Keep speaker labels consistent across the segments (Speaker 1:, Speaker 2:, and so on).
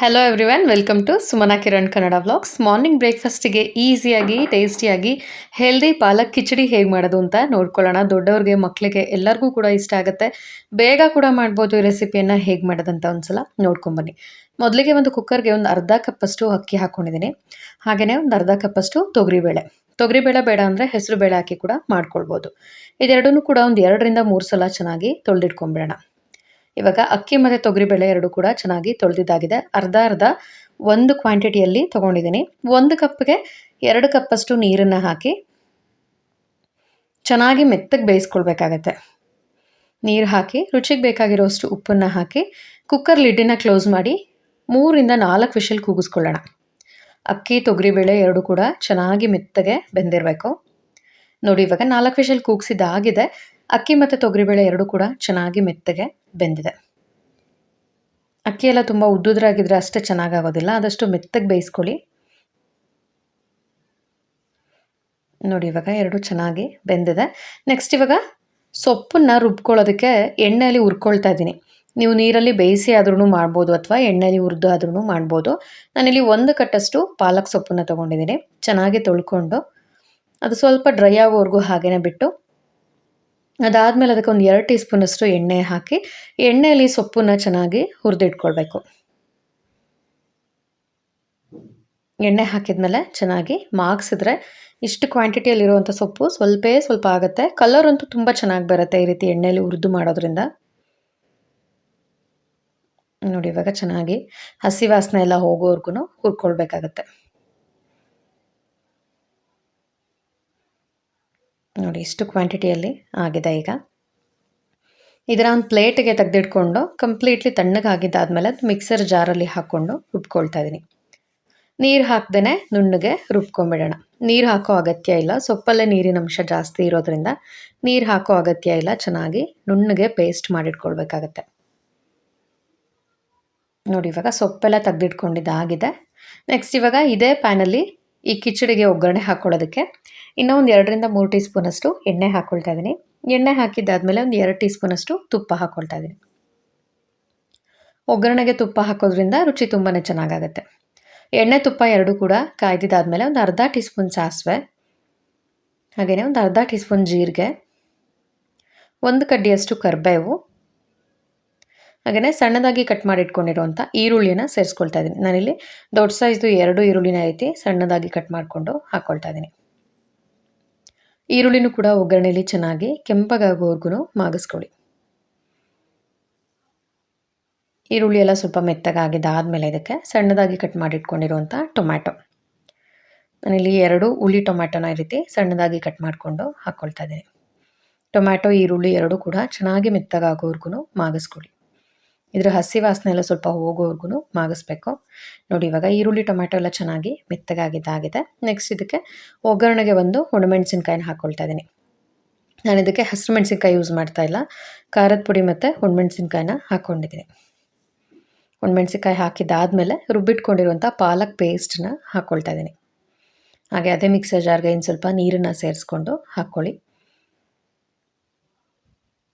Speaker 1: Hello everyone welcome to Sumana Kiran Kannada vlogs morning ಬ್ರೇಕ್ಫಾಸ್ಟಿಗೆ ಈಸಿಯಾಗಿ ಟೇಸ್ಟಿಯಾಗಿ healthy ಪಾಲಕ್ ಕಿಚಡಿ ಹೇಗೆ ಮಾಡೋದು ಅಂತ ನೋಡ್ಕೊಳ್ಳೋಣ. ದೊಡ್ಡವ್ರಿಗೆ ಮಕ್ಕಳಿಗೆ ಎಲ್ಲರಿಗೂ ಕೂಡ ಇಷ್ಟ ಆಗುತ್ತೆ. ಬೇಗ ಕೂಡ ಮಾಡ್ಬೋದು ಈ ರೆಸಿಪಿಯನ್ನು ಹೇಗೆ ಮಾಡೋದಂತ ಒಂದ್ಸಲ ನೋಡ್ಕೊಂಬನ್ನಿ ಮೊದಲಿಗೆ ಒಂದು ಕುಕ್ಕರ್ಗೆ ಒಂದು ಅರ್ಧ ಕಪ್ಪಷ್ಟು ಅಕ್ಕಿ ಹಾಕ್ಕೊಂಡಿದ್ದೀನಿ ಹಾಗೆಯೇ ಒಂದು ಅರ್ಧ ಕಪ್ಪಷ್ಟು ತೊಗರಿಬೇಳೆ. ತೊಗರಿಬೇಳೆ ಬೇಡ ಅಂದರೆ ಹೆಸರು ಬೇಳೆ ಹಾಕಿ ಕೂಡ ಮಾಡ್ಕೊಳ್ಬೋದು. ಇದೆರಡೂ ಕೂಡ ಒಂದು ಎರಡರಿಂದ ಮೂರು ಸಲ ಚೆನ್ನಾಗಿ ತೊಳೆದಿಟ್ಕೊಂಬಿಡೋಣ ಇವಾಗ ಅಕ್ಕಿ ಮತ್ತು ತೊಗರಿಬೇಳೆ ಎರಡು ಕೂಡ ಚೆನ್ನಾಗಿ ತೊಳೆದಿದ್ದಾಗಿದೆ. ಅರ್ಧ ಅರ್ಧ ಒಂದು ಕ್ವಾಂಟಿಟಿಯಲ್ಲಿ ತೊಗೊಂಡಿದ್ದೀನಿ. ಒಂದು ಕಪ್ಗೆ ಎರಡು ಕಪ್ಪಷ್ಟು ನೀರನ್ನು ಹಾಕಿ ಚೆನ್ನಾಗಿ ಮೆತ್ತಗೆ ಬೇಯಿಸ್ಕೊಳ್ಬೇಕಾಗತ್ತೆ. ನೀರು ಹಾಕಿ, ರುಚಿಗೆ ಬೇಕಾಗಿರೋಷ್ಟು ಉಪ್ಪನ್ನು ಹಾಕಿ, ಕುಕ್ಕರ್ ಲಿಡ್ಡಿನ ಕ್ಲೋಸ್ ಮಾಡಿ ಮೂರಿಂದ ನಾಲ್ಕು ವಿಷಲ್ ಕೂಗಿಸ್ಕೊಳ್ಳೋಣ. ಅಕ್ಕಿ ತೊಗರಿಬೇಳೆ ಎರಡು ಕೂಡ ಚೆನ್ನಾಗಿ ಮೆತ್ತಗೆ ಬೆಂದಿರಬೇಕು. ನೋಡಿ ಇವಾಗ ನಾಲ್ಕು ವಿಷಲ್ ಕೂಗಿಸಿದ್ದಾಗಿದೆ. ಅಕ್ಕಿ ಮತ್ತು ತೊಗರಿಬೇಳೆ ಎರಡು ಕೂಡ ಚೆನ್ನಾಗಿ ಮೆತ್ತಗೆ ಬೆಂದಿದೆ. ಅಕ್ಕಿ ಎಲ್ಲ ತುಂಬ ಉದ್ದುದ್ರಾಗಿದ್ರೆ ಅಷ್ಟೇ ಚೆನ್ನಾಗಾಗೋದಿಲ್ಲ, ಆದಷ್ಟು ಮೆತ್ತಗೆ ಬೇಯಿಸ್ಕೊಳ್ಳಿ. ನೋಡಿ, ಇವಾಗ ಎರಡು ಚೆನ್ನಾಗಿ ಬೆಂದಿದೆ. ನೆಕ್ಸ್ಟ್ ಇವಾಗ ಸೊಪ್ಪನ್ನು ರುಬ್ಕೊಳ್ಳೋದಕ್ಕೆ ಎಣ್ಣೆಯಲ್ಲಿ ಹುರ್ಕೊಳ್ತಾ ಇದ್ದೀನಿ. ನೀವು ನೀರಲ್ಲಿ ಬೇಯಿಸಿ ಆದ್ರೂ ಮಾಡ್ಬೋದು ಅಥವಾ ಎಣ್ಣೆಯಲ್ಲಿ ಹುರಿದು ಆದ್ರೂ ಮಾಡ್ಬೋದು. ನಾನಿಲ್ಲಿ ಒಂದು ಕಟ್ಟಷ್ಟು ಪಾಲಕ್ ಸೊಪ್ಪನ್ನು ತೊಗೊಂಡಿದ್ದೀನಿ. ಚೆನ್ನಾಗಿ ತೊಳ್ಕೊಂಡು ಅದು ಸ್ವಲ್ಪ ಡ್ರೈ ಆಗೋವರೆಗೂ ಹಾಗೇ ಬಿಟ್ಟು ಅದಾದಮೇಲೆ ಅದಕ್ಕೆ ಒಂದು ಎರಡು ಟೀ ಸ್ಪೂನಷ್ಟು ಎಣ್ಣೆ ಹಾಕಿ, ಎಣ್ಣೆಯಲ್ಲಿ ಸೊಪ್ಪನ್ನು ಚೆನ್ನಾಗಿ ಹುರಿದಿಟ್ಕೊಳ್ಬೇಕು. ಎಣ್ಣೆ ಹಾಕಿದ್ಮೇಲೆ ಚೆನ್ನಾಗಿ ಮಾಗಿಸಿದ್ರೆ ಇಷ್ಟು ಕ್ವಾಂಟಿಟಿಯಲ್ಲಿರುವಂಥ ಸೊಪ್ಪು ಸ್ವಲ್ಪೇ ಸ್ವಲ್ಪ ಆಗುತ್ತೆ. ಕಲರ್ ಅಂತೂ ತುಂಬ ಚೆನ್ನಾಗಿ ಬರುತ್ತೆ ಈ ರೀತಿ ಎಣ್ಣೆಯಲ್ಲಿ ಹುರಿದು ಮಾಡೋದ್ರಿಂದ. ನೋಡಿ, ಇವಾಗ ಚೆನ್ನಾಗಿ ಹಸಿ ವಾಸನೆ ಎಲ್ಲ ಹೋಗೋವರೆಗೂ ಹುರ್ಕೊಳ್ಬೇಕಾಗತ್ತೆ. ನೋಡಿ, ಇಷ್ಟು ಕ್ವಾಂಟಿಟಿಯಲ್ಲಿ ಆಗಿದೆ ಈಗ. ಇದರ ಒಂದು ಪ್ಲೇಟಿಗೆ ತೆಗೆದಿಟ್ಕೊಂಡು ಕಂಪ್ಲೀಟ್ಲಿ ತಣ್ಣಗಾಗಿದ್ದಾದಮೇಲೆ ಅದು ಮಿಕ್ಸರ್ ಜಾರಲ್ಲಿ ಹಾಕ್ಕೊಂಡು ರುಬ್ಕೊಳ್ತಾ ಇದ್ದೀನಿ ನೀರು ಹಾಕ್ದೇ ನುಣ್ಣಗೆ ರುಬ್ಕೊಂಬಿಡೋಣ. ನೀರು ಹಾಕೋ ಅಗತ್ಯ ಇಲ್ಲ. ಸೊಪ್ಪಲ್ಲೇ ನೀರಿನ ಅಂಶ ಜಾಸ್ತಿ ಇರೋದ್ರಿಂದ ನೀರು ಹಾಕೋ ಅಗತ್ಯ ಇಲ್ಲ. ಚೆನ್ನಾಗಿ ನುಣ್ಣಗೆ ಪೇಸ್ಟ್ ಮಾಡಿಟ್ಕೊಳ್ಬೇಕಾಗತ್ತೆ. ನೋಡಿ, ಇವಾಗ ಸೊಪ್ಪೆಲ್ಲ ತೆಗೆದಿಟ್ಕೊಂಡಿದ್ದಾಗಿದೆ. ನೆಕ್ಸ್ಟ್ ಇವಾಗ ಇದೇ ಪ್ಯಾನಲ್ಲಿ ಈ ಕಿಚಡಿಗೆ ಒಗ್ಗರಣೆ ಹಾಕ್ಕೊಳ್ಳೋದಕ್ಕೆ ಇನ್ನೂ ಒಂದು ಎರಡರಿಂದ ಮೂರು ಟೀ ಸ್ಪೂನಷ್ಟು ಎಣ್ಣೆ ಹಾಕ್ಕೊಳ್ತಾ ಇದ್ದೀನಿ. ಎಣ್ಣೆ ಹಾಕಿದ್ದಾದಮೇಲೆ ಒಂದು ಎರಡು ಟೀ ಸ್ಪೂನಷ್ಟು ತುಪ್ಪ ಹಾಕ್ಕೊಳ್ತಾ ಇದ್ದೀನಿ. ಒಗ್ಗರಣೆಗೆ ತುಪ್ಪ ಹಾಕೋದ್ರಿಂದ ರುಚಿ ತುಂಬಾ ಚೆನ್ನಾಗಾಗುತ್ತೆ. ಎಣ್ಣೆ ತುಪ್ಪ ಎರಡೂ ಕೂಡ ಕಾಯ್ದಿದ್ದಾದಮೇಲೆ ಒಂದು ಅರ್ಧ ಟೀ ಸ್ಪೂನ್ ಸಾಸಿವೆ ಹಾಗೆಯೇ ಒಂದು ಅರ್ಧ ಟೀ ಸ್ಪೂನ್ ಜೀರಿಗೆ, ಒಂದು ಕಡ್ಡಿಯಷ್ಟು ಕರ್ಬೇವು ಹಾಗೆಯೇ ಸಣ್ಣದಾಗಿ ಕಟ್ ಮಾಡಿ ಇಟ್ಕೊಂಡಿರುವಂಥ ಈರುಳ್ಳಿನ ಸೇರಿಸ್ಕೊಳ್ತಾ ಇದ್ದೀನಿ. ನಾನಿಲ್ಲಿ ದೊಡ್ಡ ಸೈಜ್ದು ಎರಡು ಈರುಳ್ಳಿನ ರೀತಿ ಸಣ್ಣದಾಗಿ ಕಟ್ ಮಾಡಿಕೊಂಡು ಹಾಕ್ಕೊಳ್ತಾ ಇದ್ದೀನಿ. ಈರುಳ್ಳಿನೂ ಕೂಡ ಒಗ್ಗರಣೆಯಲ್ಲಿ ಚೆನ್ನಾಗಿ ಕೆಂಪಗಾಗೋವರೆಗೂ ಮಾಗಿಸ್ಕೊಳ್ಳಿ. ಈರುಳ್ಳಿ ಎಲ್ಲ ಸ್ವಲ್ಪ ಮೆತ್ತಗಾಗಿದ್ದಾದಮೇಲೆ ಇದಕ್ಕೆ ಸಣ್ಣದಾಗಿ ಕಟ್ ಮಾಡಿಟ್ಕೊಂಡಿರುವಂಥ ಟೊಮ್ಯಾಟೊ. ನಾನಿಲ್ಲಿ ಎರಡು ಹುಳಿ ಟೊಮ್ಯಾಟೊನ ಈ ರೀತಿ ಸಣ್ಣದಾಗಿ ಕಟ್ ಮಾಡಿಕೊಂಡು ಹಾಕ್ಕೊಳ್ತಾ ಇದ್ದೀನಿ. ಟೊಮ್ಯಾಟೊ, ಈರುಳ್ಳಿ ಎರಡೂ ಕೂಡ ಚೆನ್ನಾಗಿ ಮೆತ್ತಗಾಗೋವರೆಗೂ ಮಾಗಿಸ್ಕೊಳ್ಳಿ. ಇದರ ಹಸಿ ವಾಸನೆ ಎಲ್ಲ ಸ್ವಲ್ಪ ಹೋಗೋವರೆಗೂ ಮಾಗಿಸ್ಬೇಕು. ನೋಡಿ, ಇವಾಗ ಈರುಳ್ಳಿ ಟೊಮೆಟೊ ಎಲ್ಲ ಚೆನ್ನಾಗಿ ಮೆತ್ತಗಾಗಿದ್ದಾಗಿದೆ. ನೆಕ್ಸ್ಟ್ ಇದಕ್ಕೆ ಒಗ್ಗರಣೆಗೆ ಒಂದು ಹುಣಮೆಣಸಿನ್ಕಾಯಿನ ಹಾಕ್ಕೊಳ್ತಾ ಇದ್ದೀನಿ ನಾನು ಇದಕ್ಕೆ ಹಸಿರು ಮೆಣಸಿನ್ಕಾಯಿ ಯೂಸ್ ಮಾಡ್ತಾ ಇಲ್ಲ. ಖಾರದ ಪುಡಿ ಮತ್ತು ಹುಣಮೆಣಸಿನ್ಕಾಯಿನ ಹಾಕ್ಕೊಂಡಿದ್ದೀನಿ ಹುಣಮೆಣಸಿನ್ಕಾಯಿ ಹಾಕಿದ್ದಾದಮೇಲೆ ರುಬ್ಬಿಟ್ಕೊಂಡಿರುವಂಥ ಪಾಲಕ್ ಪೇಸ್ಟನ್ನ ಹಾಕ್ಕೊಳ್ತಾ ಇದ್ದೀನಿ ಹಾಗೆ ಅದೇ ಮಿಕ್ಸರ್ ಜಾರ್ಗೆ ಇನ್ನು ಸ್ವಲ್ಪ ನೀರನ್ನು ಸೇರಿಸ್ಕೊಂಡು ಹಾಕ್ಕೊಳ್ಳಿ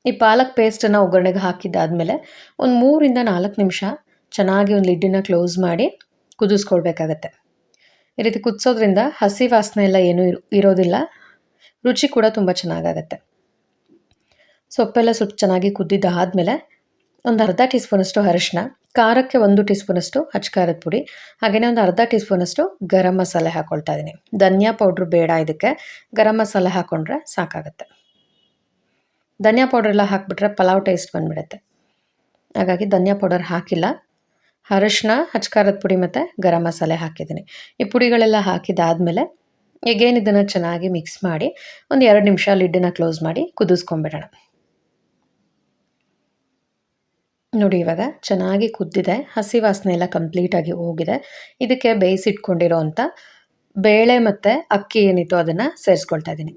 Speaker 1: ಈ ಪಾಲಕ್ ಪೇಸ್ಟನ್ನು ಒಗ್ಗರಣೆಗೆ ಹಾಕಿದ್ದಾದಮೇಲೆ ಒಂದು ಮೂರಿಂದ ನಾಲ್ಕು ನಿಮಿಷ ಚೆನ್ನಾಗಿ ಒಂದು ಲಿಡ್ಡಿನ ಕ್ಲೋಸ್ ಮಾಡಿ ಕುದಿಸ್ಕೊಳ್ಬೇಕಾಗತ್ತೆ ಈ ರೀತಿ ಕುದಿಸೋದ್ರಿಂದ ಹಸಿ ವಾಸನೆ ಎಲ್ಲ ಏನೂ ಇರೋದಿಲ್ಲ. ರುಚಿ ಕೂಡ ತುಂಬ ಚೆನ್ನಾಗಾಗತ್ತೆ. ಸೊಪ್ಪೆಲ್ಲ ಸ್ವಲ್ಪ ಚೆನ್ನಾಗಿ ಕುದ್ದಿದ್ದಾದಮೇಲೆ ಒಂದು ಅರ್ಧ ಟೀ ಸ್ಪೂನಷ್ಟು ಅರಿಶಿನ ಖಾರಕ್ಕೆ ಒಂದು ಟೀ ಸ್ಪೂನಷ್ಟು ಖಾರದ ಪುಡಿ ಹಾಗೆಯೇ ಒಂದು ಅರ್ಧ ಟೀ ಸ್ಪೂನಷ್ಟು ಗರಂ ಮಸಾಲೆ ಹಾಕ್ಕೊಳ್ತಾ ಇದ್ದೀನಿ ಧನಿಯಾ ಪೌಡ್ರು ಬೇಡ ಇದಕ್ಕೆ. ಗರಂ ಮಸಾಲೆ ಹಾಕ್ಕೊಂಡ್ರೆ ಸಾಕಾಗುತ್ತೆ. ಧನಿಯಾ ಪೌಡರ್ ಎಲ್ಲ ಹಾಕಿಬಿಟ್ರೆ ಪಲಾವ್ ಟೇಸ್ಟ್ ಬಂದುಬಿಡುತ್ತೆ. ಹಾಗಾಗಿ ಧನಿಯಾ ಪೌಡರ್ ಹಾಕಿಲ್ಲ. ಅರಶಿನ ಹಚ್ಕಾರದ ಪುಡಿ ಮತ್ತು ಗರಂ ಮಸಾಲೆ ಹಾಕಿದ್ದೀನಿ. ಈ ಪುಡಿಗಳೆಲ್ಲ ಹಾಕಿದಾದಮೇಲೆ ಎಗೇನ್ ಇದನ್ನು ಚೆನ್ನಾಗಿ ಮಿಕ್ಸ್ ಮಾಡಿ ಒಂದು ಎರಡು ನಿಮಿಷ ಲಿಡ್ಡನ್ನು ಕ್ಲೋಸ್ ಮಾಡಿ ಕುದಿಸ್ಕೊಂಬಿಡೋಣ ನೋಡಿ ಇವಾಗ ಚೆನ್ನಾಗಿ ಕುದ್ದಿದೆ. ಹಸಿ ವಾಸನೆ ಎಲ್ಲ ಕಂಪ್ಲೀಟಾಗಿ ಹೋಗಿದೆ. ಇದಕ್ಕೆ ಬೇಯಿಸಿಟ್ಕೊಂಡಿರೋ ಅಂಥ ಬೇಳೆ ಮತ್ತು ಅಕ್ಕಿ ಏನಿತ್ತು ಅದನ್ನು ಸೇರಿಸ್ಕೊಳ್ತಾ ಇದ್ದೀನಿ.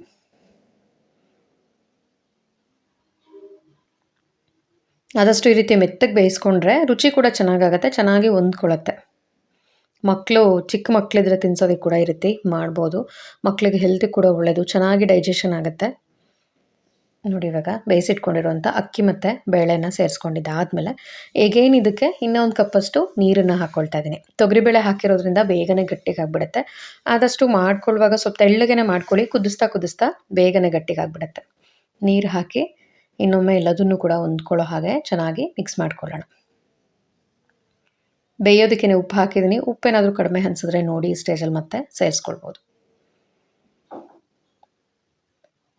Speaker 1: ಆದಷ್ಟು ಈ ರೀತಿ ಮೆತ್ತಗೆ ಬೇಯಿಸ್ಕೊಂಡ್ರೆ ರುಚಿ ಕೂಡ ಚೆನ್ನಾಗಾಗತ್ತೆ, ಚೆನ್ನಾಗಿ ಹೊಂದ್ಕೊಳ್ಳುತ್ತೆ. ಮಕ್ಕಳು ಚಿಕ್ಕ ಮಕ್ಕಳಿದ್ರೆ ತಿನ್ಸೋದಕ್ಕೆ ಕೂಡ ಈ ರೀತಿ ಮಾಡ್ಬೋದು. ಮಕ್ಕಳಿಗೆ ಹೆಲ್ತಿ ಕೂಡ ಒಳ್ಳೆಯದು ಚೆನ್ನಾಗಿ ಡೈಜೆಷನ್ ಆಗುತ್ತೆ. ನೋಡಿ ಇವಾಗ ಬೇಯಿಸಿಟ್ಕೊಂಡಿರುವಂಥ ಅಕ್ಕಿ ಮತ್ತು ಬೇಳೆನ ಸೇರಿಸ್ಕೊಂಡಿದ್ದಾದಮೇಲೆ ಈಗೇನು ಇದಕ್ಕೆ ಇನ್ನೊಂದು ಕಪ್ಪಷ್ಟು ನೀರನ್ನು ಹಾಕ್ಕೊಳ್ತಾ ಇದ್ದೀನಿ. ತೊಗರಿಬೇಳೆ ಹಾಕಿರೋದ್ರಿಂದ ಬೇಗನೆ ಗಟ್ಟಿಗಾಗ್ಬಿಡುತ್ತೆ. ಆದಷ್ಟು ಮಾಡ್ಕೊಳ್ಳುವಾಗ ಸ್ವಲ್ಪ ತೆಳ್ಳಗನೆ ಮಾಡ್ಕೊಳ್ಳಿ, ಕುದಿಸ್ತಾ ಕುದಿಸ್ತಾ ಬೇಗನೆ ಗಟ್ಟಿಗಾಗ್ಬಿಡುತ್ತೆ. ನೀರು ಹಾಕಿ ಇನ್ನೊಮ್ಮೆ ಎಲ್ಲದನ್ನು ಕೂಡ ಹೊಂದ್ಕೊಳ್ಳೋ ಹಾಗೆ ಚೆನ್ನಾಗಿ ಮಿಕ್ಸ್ ಮಾಡ್ಕೊಳ್ಳೋಣ. ಬೇಯೋದಕ್ಕೆ ಉಪ್ಪು ಹಾಕಿದ್ದೀನಿ. ಉಪ್ಪೇನಾದರೂ ಕಡಿಮೆ ಅನಿಸಿದ್ರೆ ನೋಡಿ ಈ ಸ್ಟೇಜಲ್ಲಿ ಮತ್ತೆ ಸೇರಿಸ್ಕೊಳ್ಬೋದು.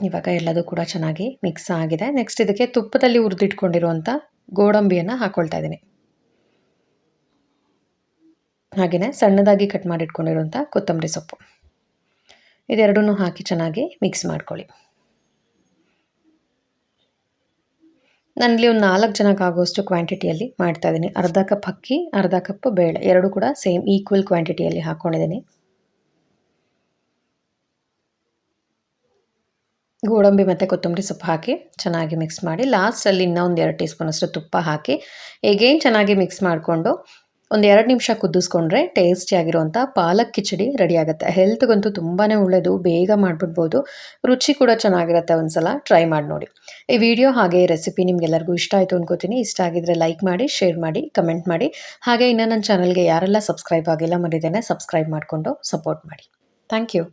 Speaker 1: ಇವಾಗ ಎಲ್ಲದೂ ಕೂಡ ಚೆನ್ನಾಗಿ ಮಿಕ್ಸ್ ಆಗಿದೆ. ನೆಕ್ಸ್ಟ್ ಇದಕ್ಕೆ ತುಪ್ಪದಲ್ಲಿ ಹುರಿದಿಟ್ಕೊಂಡಿರುವಂಥ ಗೋಡಂಬಿಯನ್ನು ಹಾಕ್ಕೊಳ್ತಾ ಇದ್ದೀನಿ. ಹಾಗೆಯೇ ಸಣ್ಣದಾಗಿ ಕಟ್ ಮಾಡಿಟ್ಕೊಂಡಿರುವಂಥ ಕೊತ್ತಂಬರಿ ಸೊಪ್ಪು. ಇದೆರಡನ್ನೂ ಹಾಕಿ ಚೆನ್ನಾಗಿ ಮಿಕ್ಸ್ ಮಾಡ್ಕೊಳ್ಳಿ. ನಾನಿಲ್ಲಿ ಒಂದು ನಾಲ್ಕು ಜನಕ್ಕೆ ಆಗೋಷ್ಟು ಕ್ವಾಂಟಿಟಿಯಲ್ಲಿ ಮಾಡ್ತಾ ಇದ್ದೀನಿ. ಅರ್ಧ ಕಪ್ ಅಕ್ಕಿ, ಅರ್ಧ ಕಪ್ ಬೇಳೆ. ಎರಡು ಕೂಡ ಸೇಮ್ ಈಕ್ವಲ್ ಕ್ವಾಂಟಿಟಿಯಲ್ಲಿ ಹಾಕ್ಕೊಂಡಿದ್ದೀನಿ ಗೋಡಂಬಿ ಮತ್ತು ಕೊತ್ತಂಬರಿ ಸೊಪ್ಪು ಹಾಕಿ ಚೆನ್ನಾಗಿ ಮಿಕ್ಸ್ ಮಾಡಿ ಲಾಸ್ಟಲ್ಲಿ ಇನ್ನೂ ಒಂದು ಎರಡು ಟೀ ಸ್ಪೂನಷ್ಟು ತುಪ್ಪ ಹಾಕಿ ಎಗೇನ್ ಚೆನ್ನಾಗಿ ಮಿಕ್ಸ್ ಮಾಡಿಕೊಂಡು ಒಂದು ಎರಡು ನಿಮಿಷ ಕುದಿಸ್ಕೊಂಡ್ರೆ ಟೇಸ್ಟಿಯಾಗಿರುವಂಥ ಪಾಲಕ್ ಕಿಚಡಿ ರೆಡಿ ಆಗುತ್ತೆ. ಹೆಲ್ತ್ಗಂತೂ ತುಂಬಾ ಒಳ್ಳೆಯದು ಬೇಗ ಮಾಡಿಬಿಡ್ಬೋದು. ರುಚಿ ಕೂಡ ಚೆನ್ನಾಗಿರುತ್ತೆ ಒಂದು ಸಲ ಟ್ರೈ ಮಾಡಿ ನೋಡಿ. ಈ ವಿಡಿಯೋ ಹಾಗೆ ರೆಸಿಪಿ ನಿಮಗೆಲ್ಲರಿಗೂ ಇಷ್ಟ ಆಯಿತು ಅನ್ಕೋತೀನಿ. ಇಷ್ಟ ಆಗಿದ್ರೆ ಲೈಕ್ ಮಾಡಿ ಶೇರ್ ಮಾಡಿ ಕಮೆಂಟ್ ಮಾಡಿ. ಹಾಗೆ ಇನ್ನು ನನ್ನ ಚಾನಲ್ಗೆ ಯಾರೆಲ್ಲ ಸಬ್ಸ್ಕ್ರೈಬ್ ಆಗಿಲ್ಲ ಮರಿದೇನೆ ಸಬ್ಸ್ಕ್ರೈಬ್ ಮಾಡಿಕೊಂಡು ಸಪೋರ್ಟ್ ಮಾಡಿ. Thank you